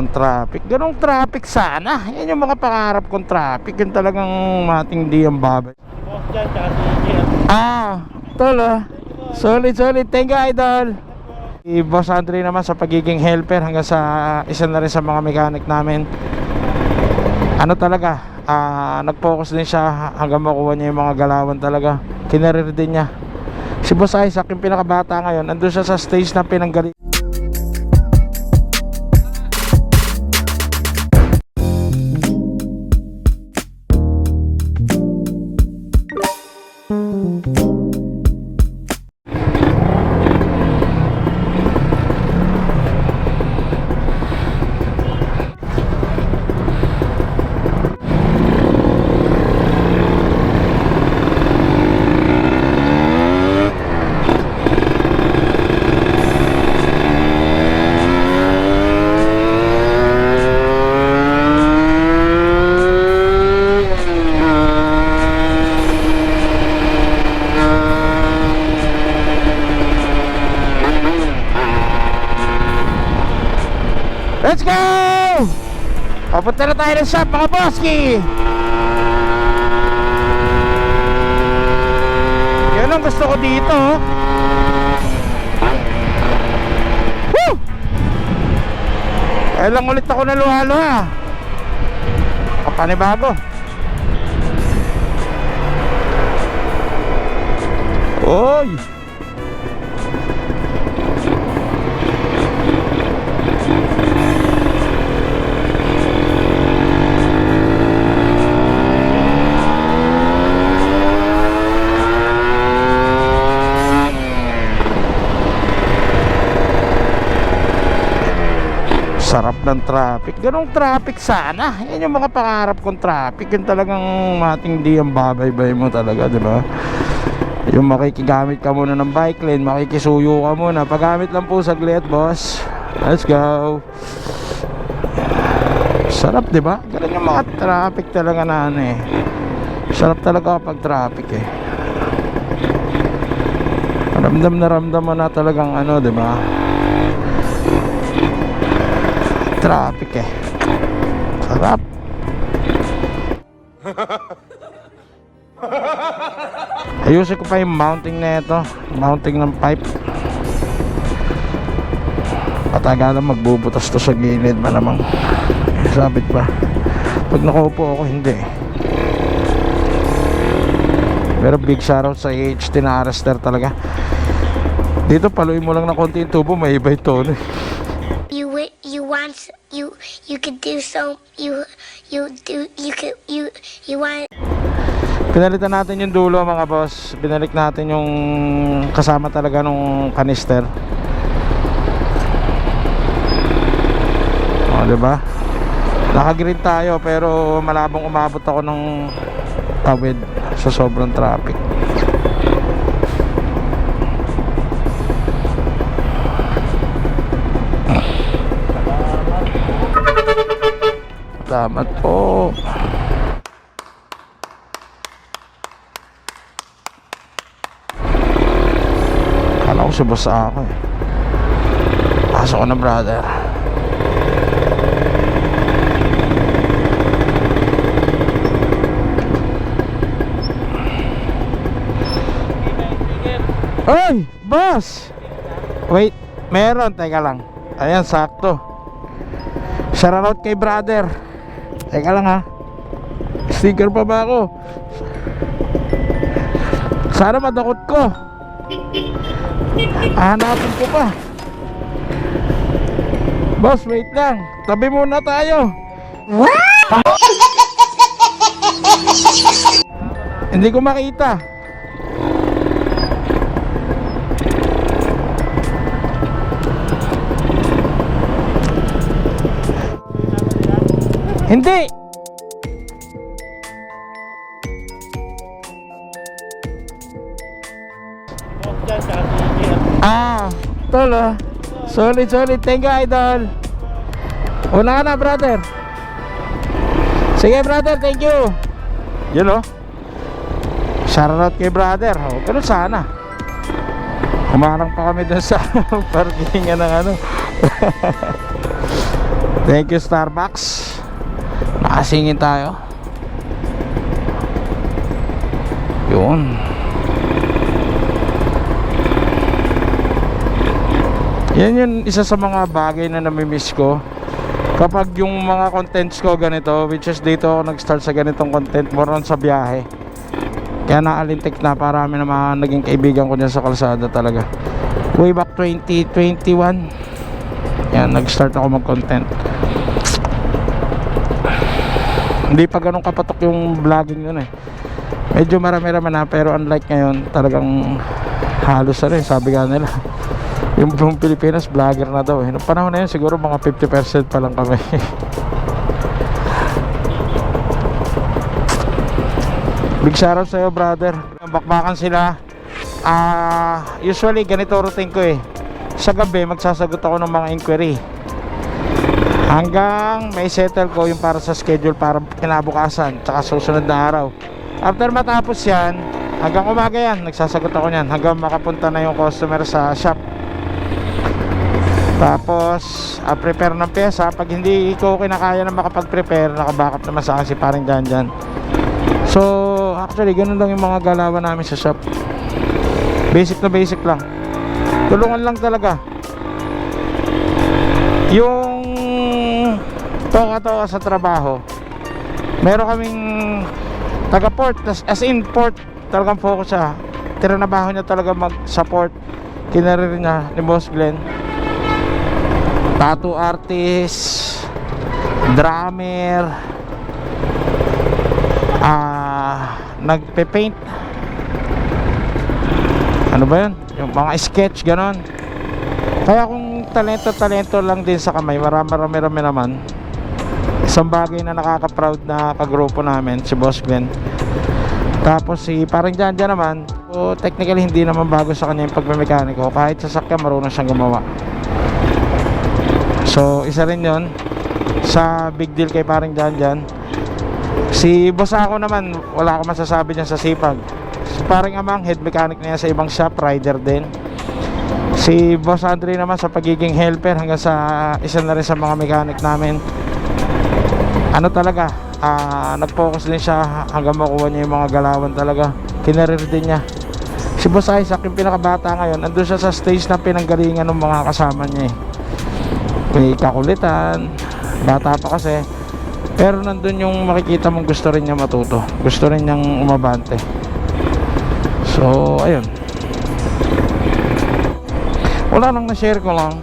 ng traffic. Ganong traffic sana. Yan yung mga pangarap kong traffic. Yung talagang matindi ang babay. Ah, tol ah. Solid, solid. Thank you, idol. Si Boss Andre naman sa pagiging helper hanggang sa isa na rin sa mga mechanic namin. Ano talaga, ah, nag-focus din siya hanggang makuha niya yung mga galawan talaga. Kinarir din niya. Si Boss Isaac, yung pinakabata ngayon, andun siya sa stage na pinanggaling. Let's go! Papunta na tayo ng shop mga boski! Yan ang gusto ko dito. oh. Woo! Kaya lang ulit ako naluhalo ha. Kapanibago. Oy! Sarap ng traffic. Ganong traffic sana. Yan yung mga pangarap kong traffic. Yung talagang matindi ang babaybay mo talaga, di ba? Yung makikigamit ka muna ng bike lane, makikisuyo ka muna. Paggamit lang po saglit, boss. Let's go. Sarap, di ba? Ganun yung mga traffic talaga na ano eh. Sarap talaga kapag traffic eh. Ramdam na ramdam mo na talagang ano, di ba? Traffic eh sarap. Ayusin ko pa yung mounting na ito. Mounting ng pipe. Patagalan magbubutas to sa gilid malamang. Sabit pa. Pag nakaupo ako hindi. Pero big shoutout sa HT na arrester talaga. Dito paluin mo lang ng konti yung tubo may iba yung tono eh. S- you you could do so you you do you could you you want Pinalitan natin yung dulo mga boss. Binalik natin yung kasama talaga nung kanister. O, di ba? Naka-green tayo pero malabong umabot ako ng tawid sa sobrang traffic. Salamat po. Kala ko si boss ako eh. Pasok ko na brother. Hoy! Boss! Wait, meron. Teka lang. Ayan, sakto. Shoutout kay brother. Teka lang ha. Sticker pa ba ako? Sana madakot ko. Hanapin ko pa. Boss, wait lang. Tabi muna tayo. Hindi ko makita. Hindi. Ah, tol ah. Solid, solid. Thank you, idol. Una ka na, brother. Sige, brother. Thank you. Yun oh. Shoutout kay brother. Oh, ganun sana. Kumarang pa kami dun sa parkingan ng ano. Thank you Starbucks. Nakasingin tayo. Yun. Yan yun isa sa mga bagay na namimiss ko. Kapag yung mga contents ko ganito, which is dito ako nag-start sa ganitong content, more on sa biyahe. Kaya naalintik na parami na mga naging kaibigan ko dyan sa kalsada talaga. Way back 2021, yan, nag-start ako mag-content. Hindi pa ganun kapatok yung vlogging yun eh. Medyo marami-rami na pero unlike ngayon, talagang halos na rin, sabi nga nila. Yung buong Pilipinas, vlogger na daw eh. Noong panahon na yun, siguro mga 50% pa lang kami. Big shoutout sa'yo, brother. Bakbakan sila. Ah, usually ganito routine ko eh. Sa gabi magsasagot ako ng mga inquiry. Hanggang may settle ko yung para sa schedule para kinabukasan tsaka susunod na araw. After matapos yan, hanggang umaga yan, nagsasagot ako niyan hanggang makapunta na yung customer sa shop. Tapos, ah, prepare ng pyesa. Pag hindi ko kinakaya na makapag-prepare, nakabackup naman sa akin si paring dyan dyan. So, actually, ganun lang yung mga galawan namin sa shop. Basic na basic lang. Tulungan lang talaga. Yung toka-toka sa trabaho, meron kaming taga-port, tas- as in port, talagang focus siya. Tiranabaho niya talaga mag-support. Kinarir niya ni Boss Glenn. Tattoo artist, drummer, ah, nagpe-paint. Ano ba yun? Yung mga sketch, ganon. Kaya kung talento-talento lang din sa kamay, marami-rami naman. Isang bagay na nakaka-proud na kagrupo namin, si Boss Glenn. Tapos si parang dyan dyan naman, so technically hindi naman bago sa kanya yung pagmemekaniko. Kahit sasakyan, marunong siyang gumawa. So, isa rin yon sa big deal kay parang dyan dyan. Si boss ako naman, wala akong masasabi niya sa sipag. Si parang amang head mechanic na yan sa ibang shop, rider din. Si Boss Andre naman sa pagiging helper hanggang sa isa na rin sa mga mechanic namin. Ano talaga, ah, nag-focus din siya hanggang makuha niya yung mga galawan talaga. Kinarir din niya. Si Boss Isaac, yung pinakabata ngayon, andun siya sa stage na pinanggalingan ng mga kasama niya eh. May kakulitan, bata pa kasi. Pero nandun yung makikita mong gusto rin niya matuto. Gusto rin niyang umabante. So, ayun. Wala lang na-share ko lang.